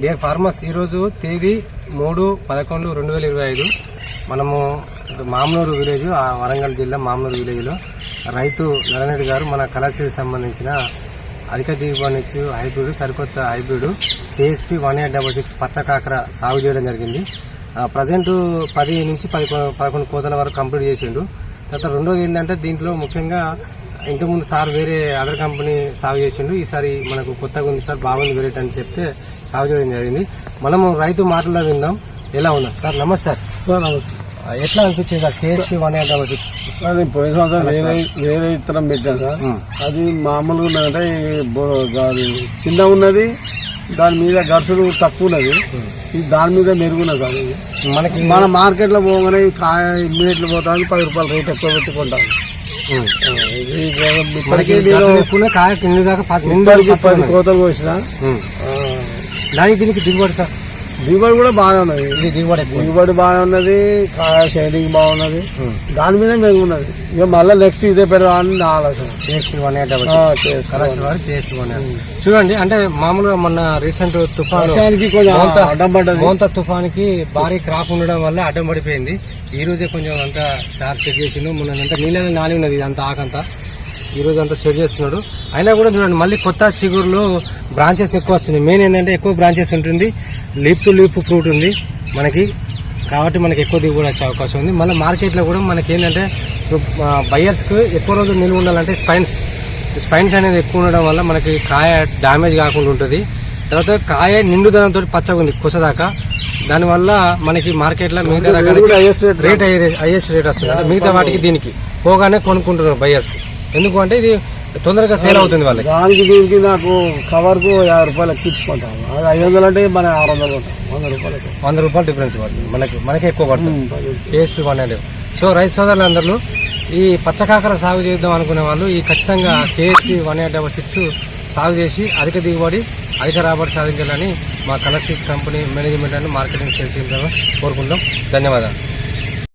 Dear farmers ఈరోజు తేదీ మూడు పదకొండు రెండు వేల ఇరవై ఐదు. మనము మామనూరు విలేజ్ ఆ వరంగల్ జిల్లా మామనూరు విలేజ్లో రైతు నరనరెడ్డి గారు మన కళాశాలకు సంబంధించిన అధిక దిగుబడినిచ్చు హైబ్రిడ్ సరికొత్త hybrid KSP one eight double six పచ్చ కాకర సాగు చేయడం జరిగింది. ప్రజెంట్ పది నుంచి పది పదకొండు కోతల వరకు కంప్లీట్ చేసిండు. తర్వాత రెండోది ఏంటంటే దీంట్లో ముఖ్యంగా ఇంతకుముందు సార్ వేరే అదర్ కంపెనీ సాగు చేసిండు. ఈసారి మనకు కొత్తగా ఉంది సార్ బాగుంది వెరైటీ అని చెప్తే సాగు చేయడం జరిగింది. మనము రైతు మాటల్లో విందాం. ఎలా ఉందా సార్ నమస్తే సార్. ఆ, ఎట్లా అనిపించింది sir? KSP one eight double six sir పోయిన సంవత్సరం వేరే వేరే ఇత్తనం పెట్టాను సార్. అది మామూలుగా ఉన్నదంటే దాని చిన్న ఉన్నది దాని మీద గడుసులు తక్కువ ఉన్నది. ఇది దాని మీద మెరుగున్నది సార్. మనకి మన మార్కెట్లో పోగానే కాయ ఇమ్మీడియట్లీ పోతాను పది రూపాయలు రేట్ ఎక్కువ పెట్టుకుంటాను మనకి కాయ కింద దాకా పది-. కోతలు కోసిన? దానికి దీనికి దిగుబడి సార్. దిగుబడి కూడా బాగానే ఉన్నది. ఇది దిగుబడి ఎక్కువ. దిగుబడి బాగానే ఉన్నది కాయ షైనింగ్ బాగున్నది. దాని మీద మెరుగు ఉన్నది ఇక మళ్ళీ నెక్స్ట్ ఇదే పెడదామని నా ఆలోచన. KSP one eight KSP one చూడండి అంటే మామూలుగా మొన్న రీసెంట్ తుఫాను అడ్డం పడ్డది. మోంతా తుఫానికి భారీ క్రాప్ ఉండడం వల్ల అడ్డం పడిపోయింది. ఈ రోజే కొంచెం అంతా స్టార్ సెట్ చేసిండు. మొన్న అంతా నీళ్ళని నాని ఉన్నది ఇదంతా ఆకంతా. ఈ రోజు అంతా సెట్ చేస్తున్నాడు. అయినా కూడా చూడండి మళ్ళీ కొత్త చిగురులో బ్రాంచెస్ ఎక్కువ వస్తున్నాయి. మెయిన్ ఏంటంటే ఎక్కువ బ్రాంచెస్ ఉంటుంది. లీప్ టు లీప్ ఫ్రూట్ ఉంది మనకి. కాబట్టి మనకి ఎక్కువ దిగుబడి వచ్చే అవకాశం ఉంది. మళ్ళీ మార్కెట్లో కూడా మనకి ఏంటంటే బయర్స్కి ఎక్కువ రోజులు నిల్వ ఉండాలంటే స్పైన్స్ స్పైన్స్ అనేది ఎక్కువ ఉండడం వల్ల మనకి కాయ డ్యామేజ్ కాకుండా ఉంటుంది. తర్వాత కాయ నిండుదనంతో పచ్చగా ఉంది కుసదాకా. దానివల్ల మనకి మార్కెట్లో మిగతా rate రేట్ హైయెస్ట్ రేట్ వస్తుంది. మిగతా వాటికి దీనికి పోగానే కొనుక్కుంటున్నారు బయర్స్ ఎందుకు అంటే ఇది తొందరగా సేల్ అవుతుంది వాళ్ళకి. దానికి దీనికి నాకు కవర్కు యాభై రూపాయలు ఎక్కించుకుంటాను అది ఐదు వందలు అంటే మన ఆరు వందలు ఉంటాం వంద రూపాయలు. వంద రూపాయలు డిఫరెన్స్ పడుతుంది. మనకి మనకి ఎక్కువ పడుతుంది. KSP one hundred. సో రైతు సోదరులందరూ ఈ పచ్చకాకర సాగు చేద్దాం అనుకునే వాళ్ళు ఈ ఖచ్చితంగా KSP one eight double six సాగు చేసి అధిక దిగుబడి అధిక రాబడి సాధించాలని మా కలర్సీస్ company management and marketing sale team కోరుకుంటాం ధన్యవాదాలు.